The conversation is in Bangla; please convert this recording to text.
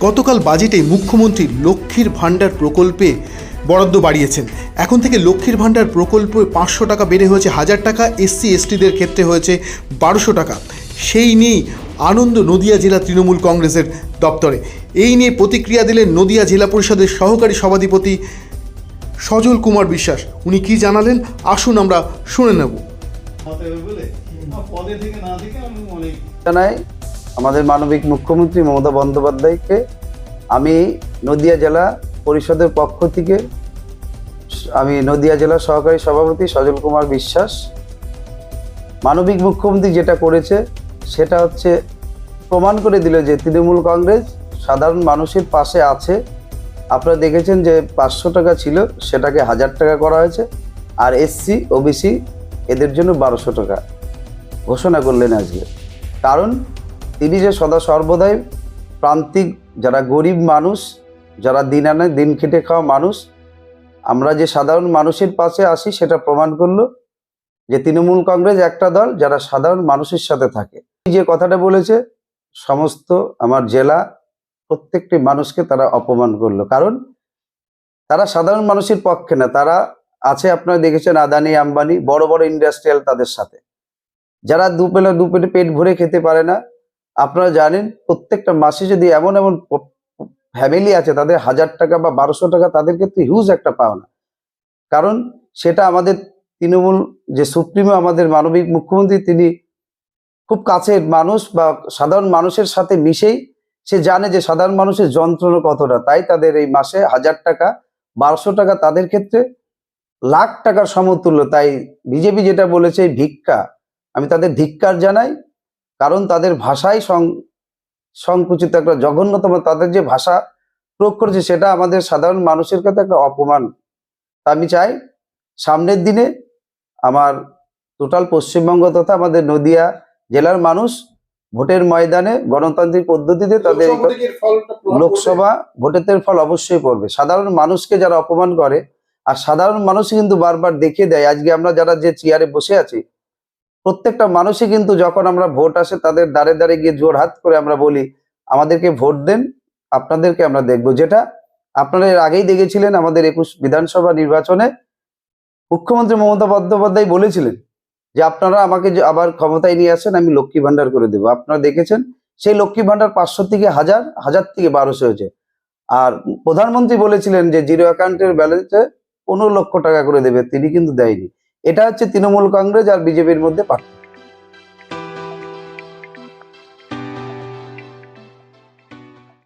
গতকাল বাজেটে মুখ্যমন্ত্রী লক্ষ্মীর ভাণ্ডার প্রকল্পে বরাদ্দ বাড়িয়েছেন। এখন থেকে লক্ষ্মীর ভাণ্ডার প্রকল্পে পাঁচশো টাকা বেড়ে হয়েছে হাজার টাকা এসসি এসটিদের ক্ষেত্রে হয়েছে বারোশো টাকা। সেই নিয়েই আনন্দ নদিয়া জেলা তৃণমূল কংগ্রেসের দপ্তরে। এই নিয়ে প্রতিক্রিয়া দিলেন নদিয়া জেলা পরিষদের সহকারী সভাধিপতি সজল কুমার বিশ্বাস। উনি কি জানালেন? আসুন আমরা শুনে নেব। হতে আমাদের মানবিক মুখ্যমন্ত্রী মমতা বন্দ্যোপাধ্যায়কে আমি নদিয়া জেলা পরিষদের পক্ষ থেকে আমি নদিয়া জেলা সহকারী সভাপতি সজল কুমার বিশ্বাস, মানবিক মুখ্যমন্ত্রী যেটা করেছে সেটা হচ্ছে প্রমাণ করে দিল যে তৃণমূল কংগ্রেস সাধারণ মানুষের পাশে আছে। আপনারা দেখেছেন যে পাঁচশো টাকা ছিল, সেটাকে হাজার টাকা করা হয়েছে। আর এসসি ওবিসি এদের জন্য বারোশো টাকা ঘোষণা করলেন আজকে। কারণ তিনি যে সদা সর্বদাই প্রান্তিক যারা গরিব মানুষ, যারা দিন আনে, দিন খেটে খাওয়া মানুষ, আমরা যে সাধারণ মানুষের পাশে আসি সেটা প্রমাণ করল যে তৃণমূল কংগ্রেস একটা দল যারা সাধারণ মানুষের সাথে থাকে। যে কথাটা বলেছে, সমস্ত আমার জেলা প্রত্যেকটি মানুষকে তারা অপমান করল। কারণ তারা সাধারণ মানুষের পক্ষে না, তারা আছে আপনারা দেখেছেন আদানি, আম্বানি, বড় বড় ইন্ডাস্ট্রিয়াল তাদের সাথে। যারা দুপেলা দুপেটে পেট ভরে খেতে পারে না আপনারা জানেন প্রত্যেকটা মাসে যদি এমন এমন ফ্যামিলি আছে, তাদের হাজার টাকা বা বারোশো টাকা তাদের ক্ষেত্রে হিউজ একটা পাওনা। কারণ সেটা আমাদের তৃণমূল, যে সুপ্রিমো আমাদের মানবিক মুখ্যমন্ত্রী, তিনি খুব কাছের মানুষ বা সাধারণ মানুষের সাথে মিশেই সে জানে যে সাধারণ মানুষের যন্ত্রণা কতটা। তাই তাদের এই মাসে হাজার টাকা, বারোশো টাকা তাদের ক্ষেত্রে লাখ টাকার সমতুল্য। তাই বিজেপি যেটা বলেছে ভিক্ষা। আমি তাদের ধিক্কার জানাই। কারণ তাদের ভাষাই সং- সংকুচিত একটা জঘন্যতম তাদের যে ভাষা প্রয়োগ করেছে সেটা আমাদের সাধারণ মানুষের কাছে একটা অপমান। তা আমি চাই সামনের দিনে আমার টোটাল পশ্চিমবঙ্গ তথা আমাদের নদিয়া জেলার মানুষ ভোটের ময়দানে গণতান্ত্রিক পদ্ধতিতে তাদের লোকসভা ভোটের ফল অবশ্যই পড়বে। সাধারণ মানুষকে যারা অপমান করে আর সাধারণ মানুষ কিন্তু বারবার দেখিয়ে দেয় আজকে আমরা যারা যে চেয়ারে বসে আছি প্রত্যেকটা মানুষই কিন্তু যখন আমরা ভোট আসে, তাদের দাঁড়ে দাঁড়ে গিয়ে জোর হাত করে আমরা বলি, আমাদেরকে ভোট দেন, আপনাদেরকে আমরা দেখব। যেটা আপনারা এর আগেই দেখেছিলেন আমাদের একুশ বিধানসভা নির্বাচনে মুখ্যমন্ত্রী মমতা বন্দ্যোপাধ্যায় বলেছিলেন যে, আপনারা আমাকে যে আবার ক্ষমতায় নিয়ে আসেন, আমি লক্ষ্মী ভান্ডার করে দেবো। আপনারা দেখেছেন, সেই লক্ষ্মী ভান্ডার পাঁচশো থেকে হাজার হাজার থেকে বারোশো হয়েছে। আর প্রধানমন্ত্রী বলেছিলেন যে, জিরো অ্যাকাউন্টের ব্যালেন্সে পনেরো লক্ষ টাকা করে দেবে। তিনি কিন্তু দেয়নি। এটা হচ্ছে তৃণমূল কংগ্রেস আর বিজেপির মধ্যে পার্থক্য।